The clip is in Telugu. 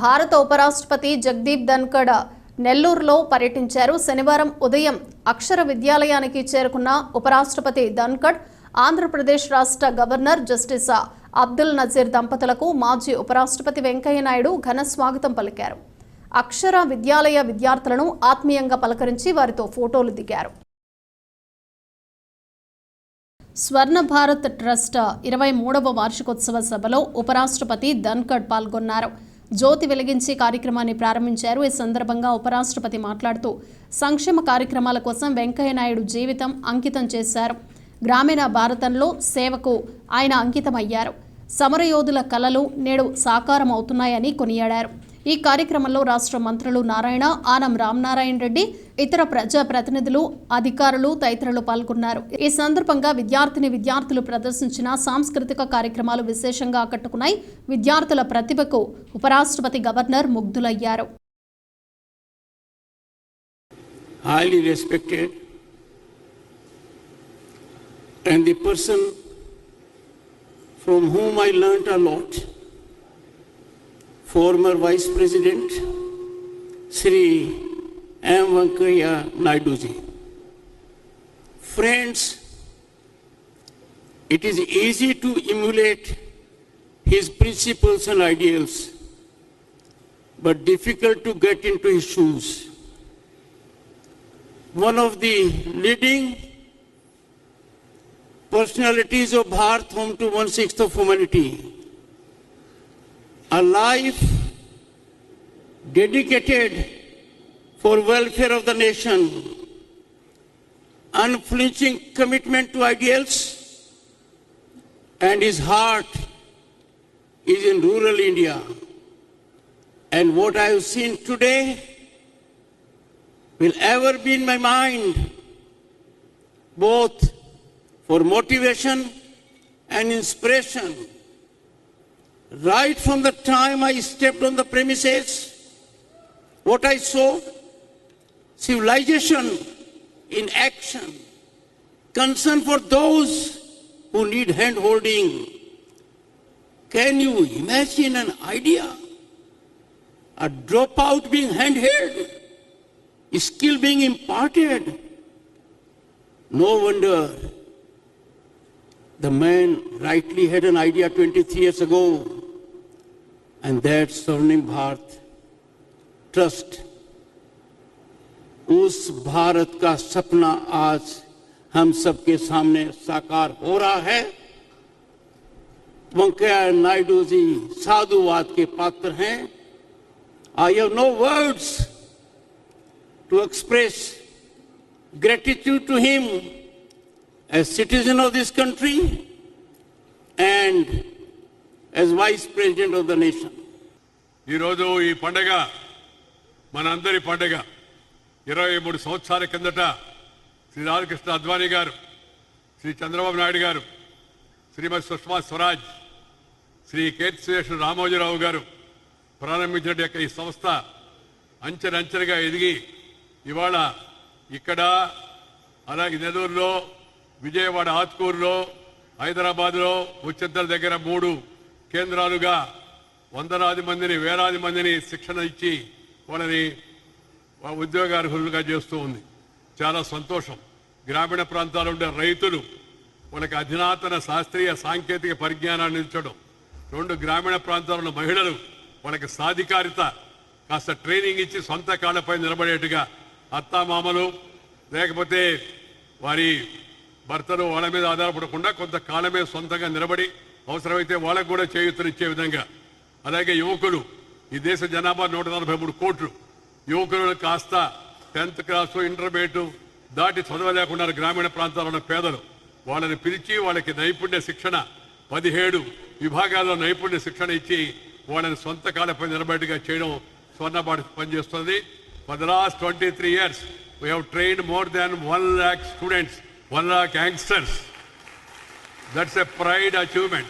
భారత ఉపరాష్ట్రపతి జగదీప్ ధన్కడ్ నెల్లూరులో పర్యటించారు. శనివారం ఉదయం అక్షర విద్యాలయానికి చేరుకున్న ఉపరాష్ట్రపతి ధన్కడ్ ఆంధ్రప్రదేశ్ రాష్ట్ర గవర్నర్ జస్టిస్ అబ్దుల్ నజీర్ దంపతులకు మాజీ ఉపరాష్ట్రపతి వెంకయ్యనాయుడు ఘన స్వాగతం పలికారు. అక్షర విద్యాలయ విద్యార్థులను ఆత్మీయంగా పలకరించి వారితో ఫోటోలు దిగారు. స్వర్ణ భారత్ ట్రస్ట్ ఇరవై మూడవ వార్షికోత్సవ సభలో ఉపరాష్ట్రపతి ధన్కడ్ పాల్గొన్నారు. జ్యోతి వెలిగించి కార్యక్రమాన్ని ప్రారంభించారు. ఈ సందర్భంగా ఉపరాష్ట్రపతి మాట్లాడుతూ సంక్షేమ కార్యక్రమాల కోసం వెంకయ్యనాయుడు జీవితం అంకితం చేశారు. గ్రామీణ భారతంలో సేవకు ఆయన అంకితమయ్యారు. సమరయోధుల కలలు నేడు సాకారం అవుతున్నాయని కొనియాడారు. ఈ కార్యక్రమంలో రాష్ట్ర మంత్రులు నారాయణ ఆనం రామనారాయణ రెడ్డి ఇతర ప్రజా ప్రతినిధులు అధికారులు తదితరులు పాల్గొన్నారు. ఈ సందర్భంగా విద్యార్థిని విద్యార్థులు ప్రదర్శించిన సాంస్కృతిక కార్యక్రమాలు విశేషంగా ఆకట్టుకున్నాయి. విద్యార్థుల ప్రతిభకు ఉపరాష్ట్రపతి గవర్నర్ ముగ్ధులయ్యారు. Highly respected, and the person from whom I learnt a lot, former Vice President Sri M. Venkaya Naidu ji. Friends, it is easy to emulate his principles and ideals, but difficult to get into his shoes one of the leading personalities of Bharat, home to one sixth of humanity. A life dedicated for welfare of the nation, unflinching commitment to ideals, and his heart is in rural India. And what I have seen today will ever be in my mind, both for motivation and inspiration. Right from the time I stepped on the premises, what I saw, civilization in action, concern for those who need hand holding. Can you imagine an idea? A dropout being hand held, skill being imparted. No wonder the man rightly had an idea 23 years ago, and that Swarnim Bharat trust. उस भारत का सपना आज हम सबके सामने साकार हो रहा है वेंकैया नायडू जी साधुवाद के पात्र हैं I have no words to express gratitude to him as citizen of this country and as vice president of the nation. ఈరోజు ఈ పండగ మనందరి పండగ ఇరవై మూడు సంవత్సరాల కిందట శ్రీ రామకృష్ణ అద్వానీ గారు శ్రీ చంద్రబాబు నాయుడు గారు శ్రీమతి సుష్మా స్వరాజ్ శ్రీ కీర్తిశేషు రామోజీరావు గారు ప్రారంభించిన యొక్క ఈ సంస్థ అంచెలంచెలుగా ఎదిగి ఇవాళ ఇక్కడ అలాగే నెల్లూరులో విజయవాడ ఆత్కూరులో హైదరాబాద్లో ఉచ్చెత్తల దగ్గర మూడు కేంద్రాలుగా వందలాది మందిని వేలాది మందిని శిక్షణ ఇచ్చి వాళ్ళని ఉద్యోగార్హులుగా చేస్తూ ఉంది. చాలా సంతోషం. గ్రామీణ ప్రాంతాల్లో ఉండే రైతులు వాళ్ళకి అధునాతన శాస్త్రీయ సాంకేతిక పరిజ్ఞానాన్ని ఇచ్చడం రెండు గ్రామీణ ప్రాంతాల్లో ఉన్న మహిళలు వాళ్ళకి సాధికారిత కాస్త ట్రైనింగ్ ఇచ్చి సొంత కాళ్ళపై నిలబడేట్టుగా అత్తామామలు లేకపోతే వారి భర్తలు వాళ్ళ మీద ఆధారపడకుండా కొంత కాలమే సొంతంగా నిలబడి అవసరమైతే వాళ్ళకు కూడా చేయూతనిచ్చే విధంగా. అలాగే యువకులు ఈ దేశ జనాభా నూట నలభై మూడు కోట్లు. యువకులు కాస్త టెన్త్ క్లాసు ఇంటర్మీడియట్ దాటి చదవలేకున్నారు గ్రామీణ ప్రాంతాల్లో ఉన్న పేదలు. వాళ్ళని పిలిచి వాళ్ళకి నైపుణ్య శిక్షణ పదిహేడు విభాగాల్లో నైపుణ్య శిక్షణ ఇచ్చి వాళ్ళని సొంత కాలపై నిలబడిగా చేయడం స్వర్ణపాటి పనిచేస్తుంది. For the last 23 years, we have trained more than 1 lakh students, 1 lakh youngsters. That's a pride achievement.